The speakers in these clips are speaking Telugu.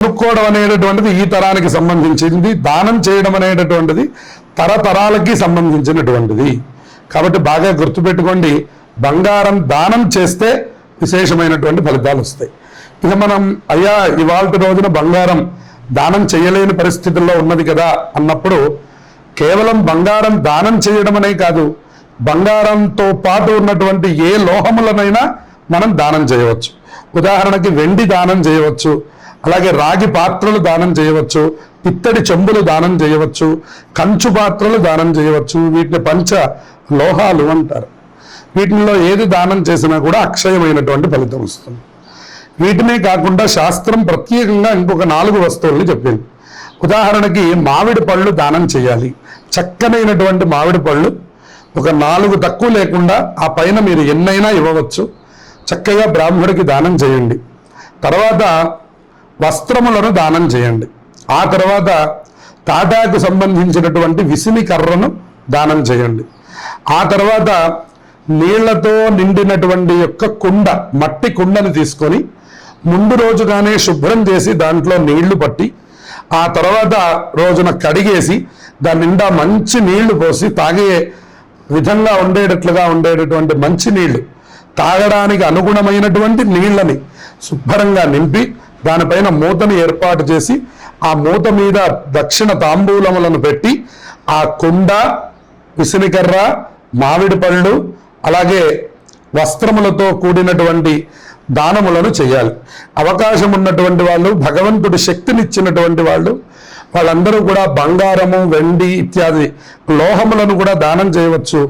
కొనుక్కోవడం అనేటటువంటిది ఈ తరానికి సంబంధించింది దానం చేయడం అనేటటువంటిది తరతరాలకి సంబంధించినటువంటిది. కాబట్టి బాగా గుర్తుపెట్టుకోండి బంగారం దానం చేస్తే విశేషమైనటువంటి ఫలితాలు వస్తాయి. ఇక మనం అయ్యా ఇవాళ రోజున బంగారం దానం చేయలేని పరిస్థితుల్లో ఉన్నది కదా అన్నప్పుడు కేవలం బంగారం దానం చేయడం అనే కాదు బంగారంతో పాటు ఉన్నటువంటి ఏ లోహములనైనా మనం దానం చేయవచ్చు. ఉదాహరణకి వెండి దానం చేయవచ్చు అలాగే రాగి పాత్రలు దానం చేయవచ్చు పిత్తడి చెంబులు దానం చేయవచ్చు కంచు పాత్రలు దానం చేయవచ్చు వీటిని పంచ లోహాలు అంటారు. వీటిల్లో ఏది దానం చేసినా కూడా అక్షయమైనటువంటి ఫలితం వస్తుంది. వీటినే కాకుండా శాస్త్రం ప్రత్యేకంగా ఇంకొక నాలుగు వస్తువుల్ని చెప్పింది. ఉదాహరణకి మామిడి పళ్ళు దానం చేయాలి. చక్కనైనటువంటి మామిడి పళ్ళు ఒక నాలుగు తక్కువ లేకుండా ఆ పైన మీరు ఎన్నైనా ఇవ్వవచ్చు. చక్కగా బ్రాహ్మడికి దానం చేయండి. తర్వాత వస్త్రములను దానం చేయండి. ఆ తర్వాత తాటాకు సంబంధించినటువంటి విసిని కర్రను దానం చేయండి. ఆ తర్వాత నీళ్ళతో నిండినటువంటి యొక్క కుండ మట్టి కుండను తీసుకొని ముందు రోజుగానే శుభ్రం చేసి దాంట్లో నీళ్ళు పట్టి ఆ తర్వాత రోజున కడిగేసి దాని నిండా మంచి నీళ్ళు పోసి తాగే విధంగా ఉండేటట్లుగా ఉండేటటువంటి మంచి నీళ్ళు తాగడానికి అనుగుణమైనటువంటి నీళ్ళని శుభ్రంగా నింపి దానిపైన మూతని ఏర్పాటు చేసి ఆ మూత మీద దక్షిణ తాంబూలములను పెట్టి ఆ కుండ విసినికర్ర మామిడి పళ్ళు అలాగే వస్త్రములతో కూడినటువంటి దానములను చేయాలి. అవకాశం ఉన్నటువంటి వాళ్ళు భగవంతుడి శక్తినిచ్చినటువంటి వాళ్ళు వాళ్ళందరూ కూడా బంగారము వెండి ఇత్యాది లోహములను కూడా దానం చేయవచ్చు.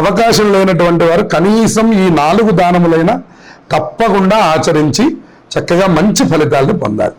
అవకాశం లేనటువంటి వారు కనీసం ఈ నాలుగు దానములైన తప్పకుండా ఆచరించి చక్కగా మంచి ఫలితాలను పొందాలి